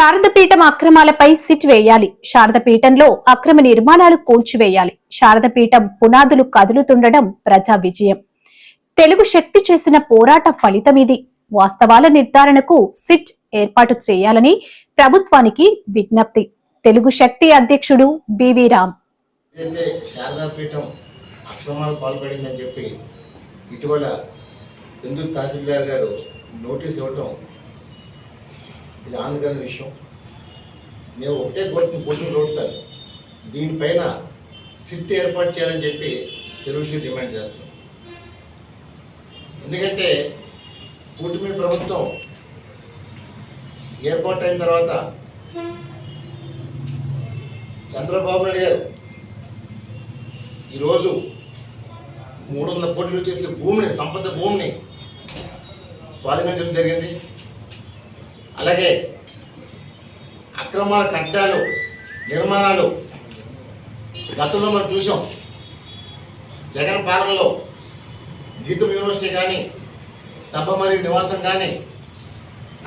Sharadapeetham అక్రమాలపై SIT వేయాలి. శారదపీఠంలో అక్రమ నిర్మాణాలు కూల్చివేయాలి. శారదపీఠం పునాదులు కదులుతుండడం ప్రజా విజయం. తెలుగు శక్తి చేసిన పోరాట ఫలితం ఇది. వాస్తవాల నిర్ధారణకు సిట్ ఏర్పాటు చేయాలని ప్రభుత్వానికి విజ్ఞప్తి. తెలుగు శక్తి అధ్యక్షుడు బివి రామ్. ఇటీవల తహసీల్దార్ గారు నోటీస్ ఇవ్వటం ఇది ఆనందకరమైన విషయం. నేను ఒకటే కోరిక కోరిక రోజుతాను దీనిపైన సిట్ ఏర్పాటు చేయాలని చెప్పి తెలుగు డిమాండ్ చేస్తాను ఎందుకంటే కూటమి ప్రభుత్వం ఏర్పాటు అయిన తర్వాత చంద్రబాబు నాయుడు గారు ఈరోజు మూడు వందల కోట్లు చేసే భూమిని సంపద భూమిని స్వాధీనం చేయడం జరిగింది. అలాగే అక్రమాల కట్టాలు నిర్మాణాలు గతంలో మనం చూసాం. జగన్ పాలనలో గీతం యూనివర్సిటీ కానీ సబ్బమరి నివాసం కానీ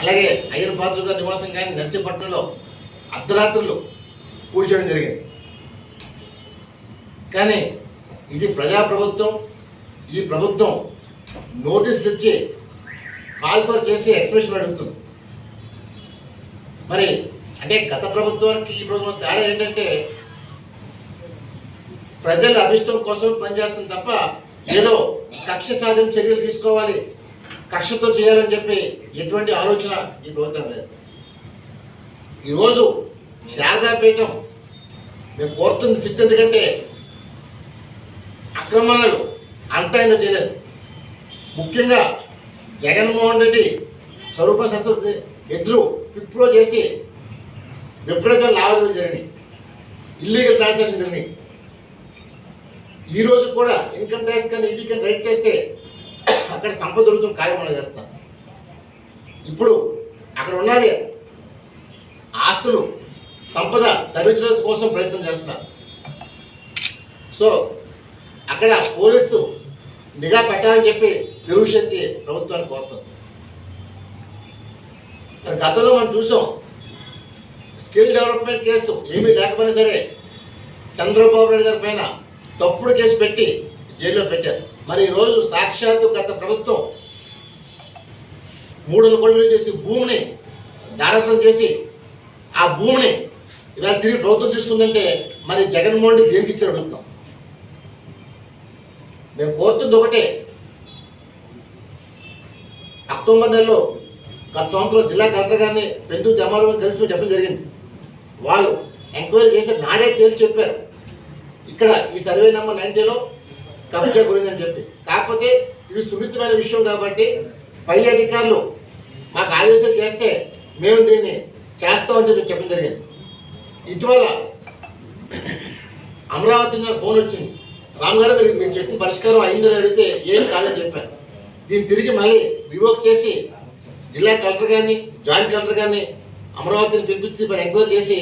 అలాగే అయ్యర్ పాత్రుల గారి నివాసం కానీ నర్సీపట్నంలో అర్ధరాత్రులు కూల్చేయడం జరిగింది. కానీ ఇది ప్రజాప్రభుత్వం ఈ ప్రభుత్వం నోటీసులు ఇచ్చి కాల్ఫర్ చేసి ఎక్స్ప్రెషన్ అడుగుతుంది. మరి అంటే గత ప్రభుత్వానికి ఈ ప్రభుత్వం తేడా ఏంటంటే ప్రజల అభిష్టం కోసం పనిచేస్తుంది తప్ప ఏదో కక్ష సాధన చర్యలు తీసుకోవాలి కక్షతో చేయాలని చెప్పి ఎటువంటి ఆలోచన ఈ ప్రభుత్వం లేదు. ఈరోజు శారదాపీఠం మేము కోరుతుంది సిట్ ఎందుకంటే అక్రమాలను అంతా ఇంత చేయలేదు. ముఖ్యంగా జగన్మోహన్ రెడ్డి స్వరూప శస్త్ర ఎదురు పిప్లో చేసి విపరీతమైన లావాదేవీలు జరిగినాయి ఇల్లీగల్ ట్రాన్సాక్షన్ జరిగినాయి ఈ రోజు కూడా ఇన్కమ్ ట్యాక్స్ కానీ ఈడీ కానీ రైట్ చేస్తే అక్కడ సంపద దొరుకుతుంది కార్యక్రమాలు చేస్తాం. ఇప్పుడు అక్కడ ఉన్నది ఆస్తులు సంపద తరలించడం కోసం ప్రయత్నం చేస్తున్నారు సో అక్కడ పోలీసు నిఘా పెట్టాలని చెప్పి తెలుగు శక్తి ప్రభుత్వాన్ని కోరుతుంది. మరి గతంలో మనం చూసాం. స్కిల్ డెవలప్మెంట్ కేసు ఏమీ లేకపోయినా సరే చంద్రబాబు నాయుడు గారి పైన తప్పుడు కేసు పెట్టి జైల్లో పెట్టారు. మరి ఈరోజు సాక్షాత్తు గత ప్రభుత్వం మూడు వందల కోట్లు చేసి భూమిని దారత్వం చేసి ఆ భూమిని ఇలా తిరిగి ప్రభుత్వం తీసుకుందంటే మరి జగన్మోహన్ రెడ్డి దేనికి ఇచ్చారు అడుగుతున్నాం మేము కోరుతుంది ఒకటే. అక్టోబర్ నెలలో గత సంవత్సరం జిల్లా కలెక్టర్ గారిని పెందు జమాలు కలిసి చెప్పడం జరిగింది. వాళ్ళు ఎంక్వైరీ చేసి నాడే తేల్చి చెప్పారు. ఇక్కడ ఈ సర్వే నెంబర్ నైన్టీలో కబ్జా గురిందని చెప్పి. కాకపోతే ఇది సున్నితమైన విషయం కాబట్టి పై అధికారులు మాకు ఆదేశాలు చేస్తే మేము దీన్ని చేస్తామని చెప్పి చెప్పడం జరిగింది. ఇటీవల అమరావతి నుంచి ఫోన్ వచ్చింది. రామ్ గారు మీరు మీరు చెప్పిన పరిష్కారం అయిందని అడిగితే ఏం కాదని చెప్పారు. దీన్ని తిరిగి మళ్ళీ రివోక్ చేసి జిల్లా కలెక్టర్ గారిని జాయింట్ కలెక్టర్ గారిని అమరావతిని పిలిపించి ఇప్పుడు ఎంక్వైరీ చేసి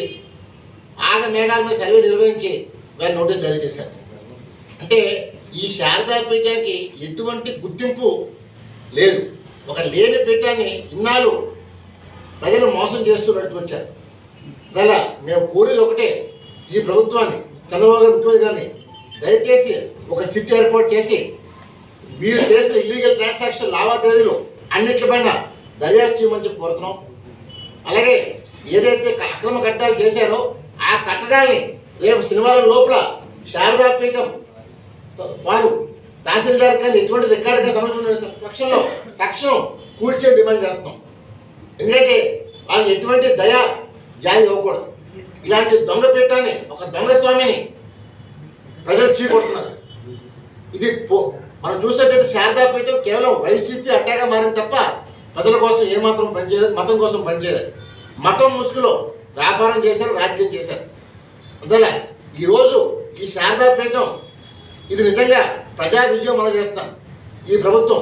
ఆగ మేఘాల మీద సర్వే నిర్వహించి వారి నోటీస్ జారీ చేశారు. అంటే ఈ శారదా పీఠానికి ఎటువంటి గుర్తింపు లేదు. ఒక లేని పీఠాన్ని ఇన్నాళ్ళు ప్రజలు మోసం చేస్తున్నట్టు వచ్చారు. దానివల్ల మేము కోరేది ఒకటే ఈ ప్రభుత్వాన్ని చంద్రబాబు గారు ముఖ్యమంత్రి గారిని దయచేసి ఒక సిట్ ఏర్పాటు చేసి మీరు చేసిన ఇల్లీగల్ ట్రాన్సాక్షన్ లావాదేవీలు అన్నిటిపైన దర్యాప్తు చేయమని చెప్పి కోరుతున్నాం. అలాగే ఏదైతే అక్రమ కట్టాలు చేశారో ఆ కట్టడాల్ని రేపు శనివారం లోపల శారదా పీఠం వాళ్ళు తహసీల్దార్ కానీ ఎటువంటి రికార్డుగా సమర్పించిన పక్షంలో తక్షణం కూల్చే డిమాండ్ చేస్తున్నాం. ఎందుకంటే వాళ్ళు ఎటువంటి దయా జారీ ఇవ్వకూడదు ఇలాంటి దొంగ పీఠాన్ని ఒక దొంగ స్వామిని ప్రజలు చీకొడుతున్నారు. ఇది మనం చూసేటట్టు శారదా పీఠం కేవలం వైసీపీ అడ్డాగా మారింది తప్ప ప్రజల కోసం ఏమాత్రం పనిచేయలేదు మతం కోసం పనిచేయలేదు మతం ముసుగులో వ్యాపారం చేశారు రాజకీయం చేశారు. అందువల్ల ఈరోజు ఈ శారదాపీఠం ఇది నిజంగా ప్రజా విజయం మనం చేస్తాం ఈ ప్రభుత్వం